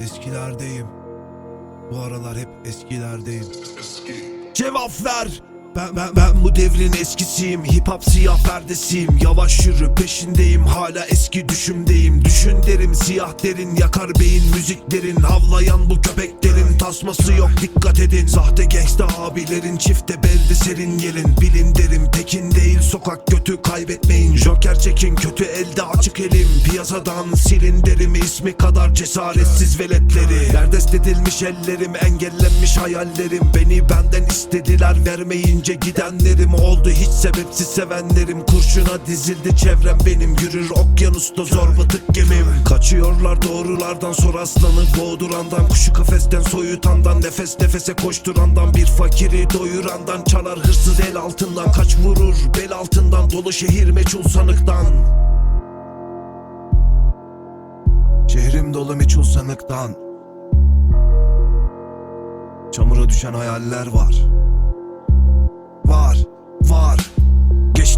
Eskilerdeyim. Bu aralar hep eskilerdeyim. Cevap ver. Ben, ben, ben bu devrin eskisiyim. Hip hop siyah perdesiyim. Yavaş yürü peşindeyim. Hala eski düşümdeyim. Düşün derim siyah derin. Yakar beyin müziklerin Havlayan bu köpeklerin Tasması yok. Dikkat edin Sahte gangsta abilerin Çifte belde serin gelin Bilin derim tekin değil Sokak götü kaybetmeyin. Joker çekin kötü elde açık elim. Piyasadan silin derim ismi kadar cesaretsiz veletleri. Derdest edilmiş ellerim Engellenmiş hayallerim. Beni benden istediler vermeyince gidenlerim oldu. Hiç sebepsiz sevenlerim Kurşuna dizildi. Çevrem benim Yürür okyanusta zor batık gemim. Kaçıyorlar doğrulardan Sor aslanı. Boğdurandan Kuşu kafesten soyutandan Nefes nefese koşturandan Bir fakiri doyurandan Çalar hırsız el altından Kaç vurur bel altından Dolu şehir meçhul sanıktan. Şehrim dolu meçhul sanıktan. Çamura düşen hayaller Var,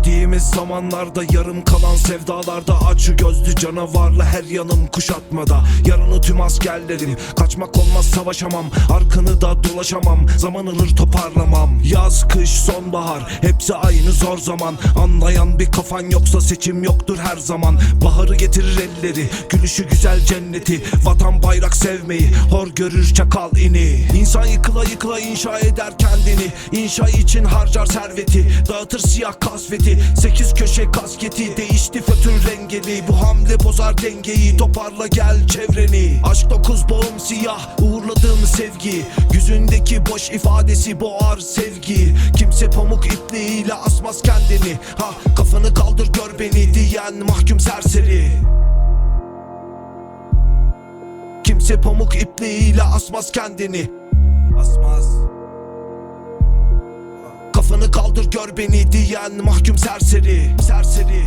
Geçtiğimiz zamanlarda yarım kalan sevdalarda Acı gözlü canavarla her yanım kuşatmada. Yarını tüm askerlerim Kaçmak olmaz savaşamam Arkanı da dolaşamam Zaman alır toparlamam. Yaz, kış, sonbahar Hepsi aynı zor zaman. Anlayan bir kafan yoksa seçim yoktur her zaman. Baharı getirir elleri Gülüşü güzel cenneti Vatan bayrak sevmeyi Hor görür çakal ini. İnsan yıkıla yıkıla inşa eder kendini İnşa için harcar serveti Dağıtır siyah kasveti Sekiz köşe kasketi Değişti fötür rengeli Bu hamle bozar dengeyi Toparla gel çevreni. Aşk dokuz boğum siyah Uğurladığım sevgi Yüzündeki boş ifadesi boğar sevgi. Kimse pamuk ipliğiyle asmaz kendini Ha kafanı kaldır gör beni diyen mahkum serseri Kimse pamuk ipliğiyle asmaz kendini. Asmaz. Kafanı kaldır gör beni diyen mahkum serseri Serseri